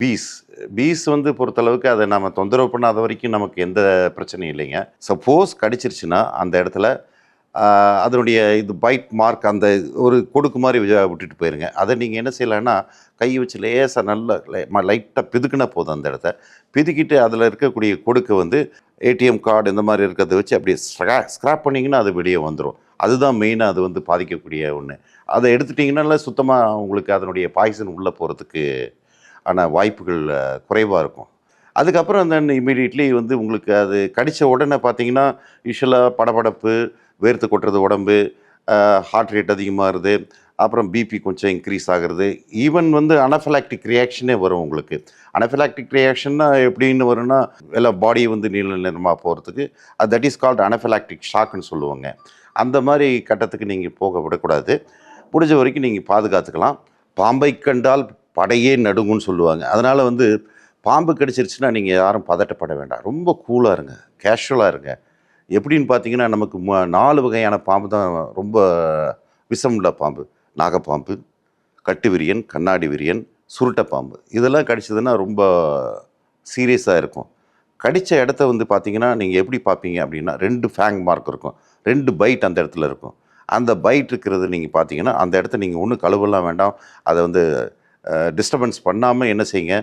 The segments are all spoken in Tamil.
பீஸ் பீஸ் வந்து பொறுத்தளவுக்கு அதை நம்ம தொந்தரவு பண்ணாத வரைக்கும் நமக்கு எந்த பிரச்சனையும் இல்லைங்க. சப்போஸ் கடிச்சிருச்சுன்னா அந்த இடத்துல அதனுடைய இது பைட் மார்க் அந்த ஒரு கொடுக்கு மாதிரி விட்டுட்டு போயிருங்க. அதை நீங்கள் என்ன செய்யலான்னா கை வச்சு லேசாக நல்ல லைட்டாக பிதுக்குனா போதும் அந்த இடத்த. பிதுக்கிட்டு அதில் இருக்கக்கூடிய கொடுக்கு வந்து ஏடிஎம் கார்டு இந்த மாதிரி இருக்கிறத வச்சு அப்படியே ஸ்க்ராப் பண்ணிங்கன்னா அது வெளியே வந்துடும் அதுதான் மெயினாக அது வந்து பாதிக்கக்கூடிய ஒன்று அதை எடுத்துட்டிங்கன்னா சுத்தமாக உங்களுக்கு அதனுடைய பாய்சன் உள்ளே போகிறதுக்கு ஆன வாய்ப்புகள் குறைவாக இருக்கும். அதுக்கப்புறம் தென் இமீடியட்லி வந்து உங்களுக்கு அது கடித்த உடனே பார்த்தீங்கன்னா யூஸ்வலாக படபடப்பு வேர்த்து கொட்டுறது உடம்பு ஹார்ட் ரேட் அதிகமாகிறது அப்புறம் பிபி கொஞ்சம் இன்க்ரீஸ் ஆகுறது ஈவன் வந்து அனஃபலாக்டிக் ரியாக்ஷனே வரும் உங்களுக்கு. அனஃபலாக்டிக் ரியாக்ஷன்னா எப்படின்னு வரும்னா எல்லாம் பாடி வந்து நீல நிறமாக போகிறதுக்கு அது தட் இஸ் கால்டு அனஃபலாக்டிக் ஷாக்குன்னு சொல்லுவாங்க. அந்த மாதிரி கட்டத்துக்கு நீங்கள் போக விடக்கூடாது. முடிஞ்ச வரைக்கும் நீங்கள் பாதுகாத்துக்கலாம். பாம்பை கண்டால் படையே நடுங்குன்னு சொல்லுவாங்க. அதனால் வந்து பாம்பு கடிச்சிருச்சுன்னா நீங்கள் யாரும் பதட்டப்பட வேண்டாம். ரொம்ப கூலாக இருங்க. கேஷுவலாக இருங்க. எப்படின்னு பார்த்தீங்கன்னா நமக்கு ம- நாலு வகையான பாம்பு தான் ரொம்ப விஷமுள்ள பாம்பு. நாகப்பாம்பு கட்டு விரியன் கண்ணாடி விரியன் சுருட்டை பாம்பு. இதெல்லாம் கடிச்சதுன்னா ரொம்ப சீரியஸாக இருக்கும். கடித்த இடத்த வந்து பார்த்தீங்கன்னா நீங்கள் எப்படி பார்ப்பீங்க அப்படின்னா ரெண்டு ஃபேங் மார்க் இருக்கும். ரெண்டு பைட் அந்த இடத்துல இருக்கும். அந்த பைட் இருக்கிறது நீங்கள் பார்த்தீங்கன்னா அந்த இடத்த நீங்கள் ஒன்றும் கழுவலாம் வேண்டாம். அதை வந்து டிஸ்டர்பன்ஸ் பண்ணாமல் என்ன செய்யுங்க?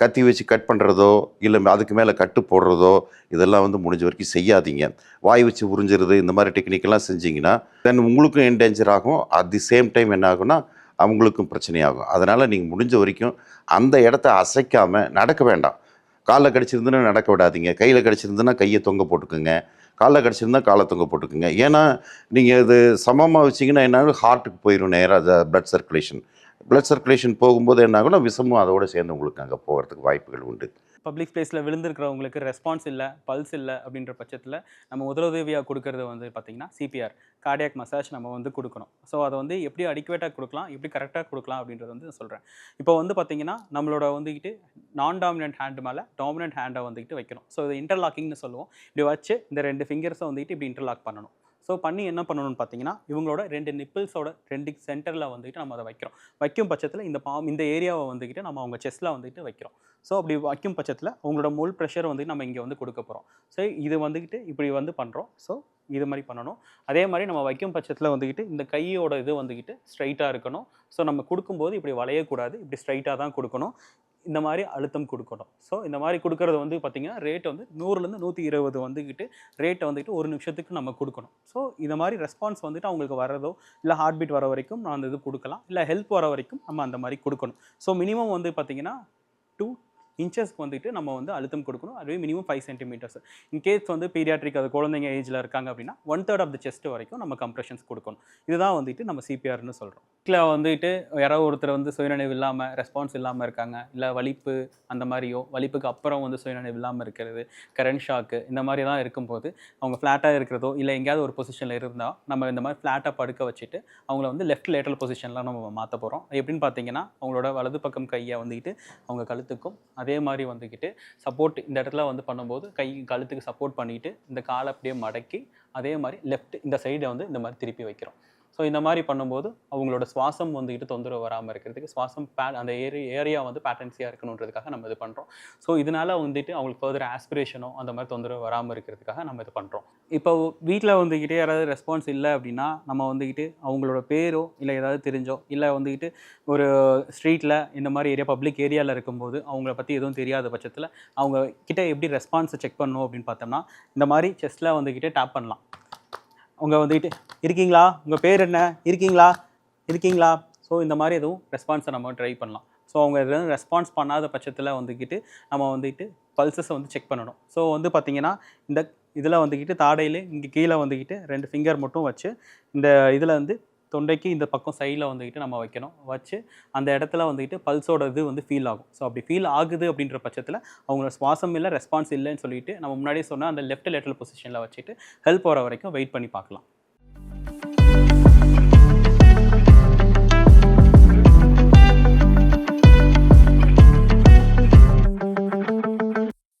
கத்தி வச்சு கட் பண்ணுறதோ இல்லை அதுக்கு மேலே கட்டு போடுறதோ இதெல்லாம் வந்து முடிஞ்ச வரைக்கும் செய்யாதீங்க. வாய் வச்சு உறிஞ்சிருது இந்த மாதிரி டெக்னிக்கெல்லாம் செஞ்சீங்கன்னா தென் உங்களுக்கும் என்டேஞ்சர் ஆகும். அட் தி சேம் டைம் என்ன ஆகும்னா அவங்களுக்கும் பிரச்சனையாகும் அதனால் நீங்கள் முடிஞ்ச வரைக்கும் அந்த இடத்த அசைக்காமல் நடக்க வேண்டாம். காலில் கடிச்சிருந்துன்னா நடக்க விடாதீங்க. கையில் கடிச்சிருந்துன்னா கையை தொங்க போட்டுக்குங்க. காலில் கடிச்சிருந்தா காலை தொங்க போட்டுக்குங்க. ஏன்னா நீங்கள் இது சமமாக வச்சிங்கன்னா என்னாலும் ஹார்ட்டுக்கு போயிடும் நேராக பிளட் சர்க்குலேஷன் பிளட் சர்க்குலேஷன் போகும்போது என்ன ஆகும்னா விஷமும் அதோட சேர்ந்து உங்களுக்கு அங்கே போகிறதுக்கு வாய்ப்புகள் உண்டு. பப்ளிக் பிளேஸில் விழுந்திருக்கிறவங்களுக்கு ரெஸ்பான்ஸ் இல்லை பல்ஸ் இல்லை அப்படின்ற பட்சத்தில் நம்ம முதலுதவியாக கொடுக்கறது வந்து பார்த்திங்கன்னா சிபிஆர் கார்டியாக் மசாஜ் நம்ம வந்து கொடுக்கணும். ஸோ அதை வந்து எப்படி அடிக்குவேட்டாக கொடுக்கலாம் எப்படி கரெக்டாக கொடுக்கலாம் அப்படின்றத வந்து சொல்கிறேன் இப்போ வந்து பார்த்திங்கன்னா நம்மளோட வந்துக்கிட்டு நான் டாமினன்ட் ஹேண்டு மேலே டாமினன்ட் ஹேண்டை வந்துக்கிட்டு வைக்கணும். ஸோ இது இன்டர்லாக்கிங்னு சொல்லுவோம். இப்படி வச்சு இந்த ரெண்டு ஃபிங்கர்ஸை வந்துட்டு இப்படி இன்டர்லாக் பண்ணணும். ஸோ பண்ணி என்ன பண்ணணும்னு பார்த்தீங்கன்னா இவங்களோட ரெண்டு நிப்பிள்ஸோட ரெண்டு சென்டரில் வந்துக்கிட்டு நம்ம அதை வைக்கிறோம். வைக்கும் பட்சத்தில் இந்த பாம் இந்த ஏரியாவை வந்துக்கிட்டு நம்ம அவங்க செஸ்ட்டில் வந்துட்டு வைக்கிறோம். ஸோ அப்படி வைக்கும் பட்சத்தில் உங்களோட முள் ப்ரெஷர் வந்து நம்ம இங்கே வந்து கொடுக்க போகிறோம் ஸோ இது வந்துக்கிட்டு இப்படி வந்து பண்ணுறோம் ஸோ இது மாதிரி பண்ணணும். அதே மாதிரி நம்ம வைக்கும் பட்சத்தில் வந்துக்கிட்டு இந்த கையோட இது வந்துக்கிட்டு ஸ்ட்ரைட்டாக இருக்கணும். ஸோ நம்ம கொடுக்கும்போது இப்படி வளையக்கூடாது. இப்படி ஸ்ட்ரைட்டாக தான் கொடுக்கணும். இந்த மாதிரி அழுத்தம் கொடுக்கணும். ஸோ இந்த மாதிரி கொடுக்கறது வந்து பார்த்திங்கன்னா ரேட் வந்து நூறுலேருந்து நூற்றி இருபது வந்துக்கிட்டு ரேட்டை வந்துட்டு ஒரு நிமிஷத்துக்கு நம்ம கொடுக்கணும். ஸோ இந்த மாதிரி ரெஸ்பான்ஸ் வந்துட்டு அவங்களுக்கு வர்றதோ இல்லை ஹார்ட் பீட் வர வரைக்கும் நான் அந்த இது கொடுக்கலாம். இல்லை ஹெல்ப் வர வரைக்கும் நம்ம அந்த மாதிரி கொடுக்கணும். ஸோ மினிமம் வந்து பார்த்திங்கன்னா டூ இன்ச்சஸ்க்கு வந்துட்டு நம்ம வந்து அழுத்தம் கொடுக்கணும். அதுவே minimum five centimetres in case வந்து பீரியாட்ரிக் அது குழந்தைங்க ஏஜில் இருக்காங்க அப்படின்னா one third of the chest வரைக்கும் நம்ம கம்ப்ரெஷன்ஸ் கொடுக்கணும். இதுதான் வந்துட்டு நம்ம சிபிஆர்னு சொல்கிறோம் வீட்டில் வந்துட்டு யாரோ ஒருத்தர் வந்து சுயநினைவு இல்லாமல் ரெஸ்பான்ஸ் இல்லாமல் இருக்காங்க இல்லை வலிப்பு அந்த மாதிரியோ வலிப்புக்கு அப்புறம் வந்து சுயநினைவு இல்லாமல் இருக்கிறது கரண்ட் ஷாக்கு இந்த மாதிரிலாம் இருக்கும்போது அவங்க ஃப்ளாட்டாக இருக்கிறதோ இல்லை எங்கேயாவது ஒரு பொசிஷனில் இருந்தால் நம்ம இந்த மாதிரி ஃப்ளாட்டாக படுக்க வச்சுட்டு அவங்கள வந்து லெஃப்ட் லேட்டரல் பொசிஷனில் நம்ம மாற்ற போகிறோம் எப்படின்னு பார்த்தீங்கன்னா அவங்களோட வலது பக்கம் கையை வந்துக்கிட்டு அவங்க கழுத்துக்கும் அதே அதே மாதிரி வந்துக்கிட்டு சப்போர்ட் இந்த இடத்துல வந்து பண்ணும்போது கை கழுத்துக்கு சப்போர்ட் பண்ணிட்டு இந்த காலை அப்படியே மடக்கி அதே மாதிரி லெஃப்ட் இந்த சைடை வந்து இந்த மாதிரி திருப்பி வைக்கிறோம். ஸோ இந்த மாதிரி பண்ணும்போது அவங்களோட சுவாசம் வந்துக்கிட்டு தொந்தரவு வராமல் இருக்கிறதுக்கு சுவாசம் பே அந்த ஏரி ஏரியா வந்து பேட்டன்சியாக இருக்கணுன்றதுக்காக நம்ம இது பண்ணுறோம் ஸோ இதனால் வந்துட்டு அவங்களுக்கு ஃபர்தர் ஆஸ்பிரேஷனோ அந்த மாதிரி தொந்தரவு வராமல் இருக்கிறதுக்காக நம்ம இது பண்ணுறோம் இப்போ வீட்டில் வந்துக்கிட்டு யாராவது ரெஸ்பான்ஸ் இல்லை அப்படின்னா நம்ம வந்துக்கிட்டு அவங்களோட பேரோ இல்லை ஏதாவது தெரிஞ்சோ இல்லை வந்துக்கிட்டு ஒரு ஸ்ட்ரீட்டில் இந்த மாதிரி ஏரியா பப்ளிக் ஏரியாவில் இருக்கும்போது அவங்கள பற்றி எதுவும் தெரியாத பட்சத்தில் அவங்க கிட்ட எப்படி ரெஸ்பான்ஸை செக் பண்ணணும் அப்படின்னு பார்த்தோம்னா இந்த மாதிரி செஸ்ட்டில் வந்துக்கிட்டு டேப் பண்ணலாம். அவங்க வந்துக்கிட்டு இருக்கீங்களா? உங்கள் பேர் என்ன? இருக்கீங்களா? இருக்கீங்களா? ஸோ இந்த மாதிரி எதுவும் ரெஸ்பான்ஸை நம்ம ட்ரை பண்ணலாம். ஸோ அவங்க இதில் ரெஸ்பான்ஸ் பண்ணாத பட்சத்தில் வந்துக்கிட்டு நம்ம வந்துக்கிட்டு பல்சஸை வந்து செக் பண்ணணும். ஸோ வந்து பார்த்திங்கன்னா இந்த இதில் வந்துக்கிட்டு தாடையில் இங்கே கீழே வந்துக்கிட்டு ரெண்டு ஃபிங்கர் மட்டும் வச்சு இந்த இதில் வந்து தொண்டைக்கு இந்த பக்கம் சைடில் வந்துக்கிட்டு நம்ம வைக்கணும். வச்சு அந்த இடத்துல வந்துக்கிட்டு பல்ஸோட இது வந்து ஃபீல் ஆகும். ஸோ அப்படி ஃபீல் ஆகுது அப்படின்ற பட்சத்தில் அவங்களோட சுவாசம் இல்லை ரெஸ்பான்ஸ் இல்லைன்னு சொல்லிட்டு நம்ம முன்னாடியே சொன்ன அந்த லெஃப்ட் லேட்டரல் பொசிஷனில் வச்சுட்டு ஹெல்ப் வர வரைக்கும் வெயிட் பண்ணி பார்க்கலாம்.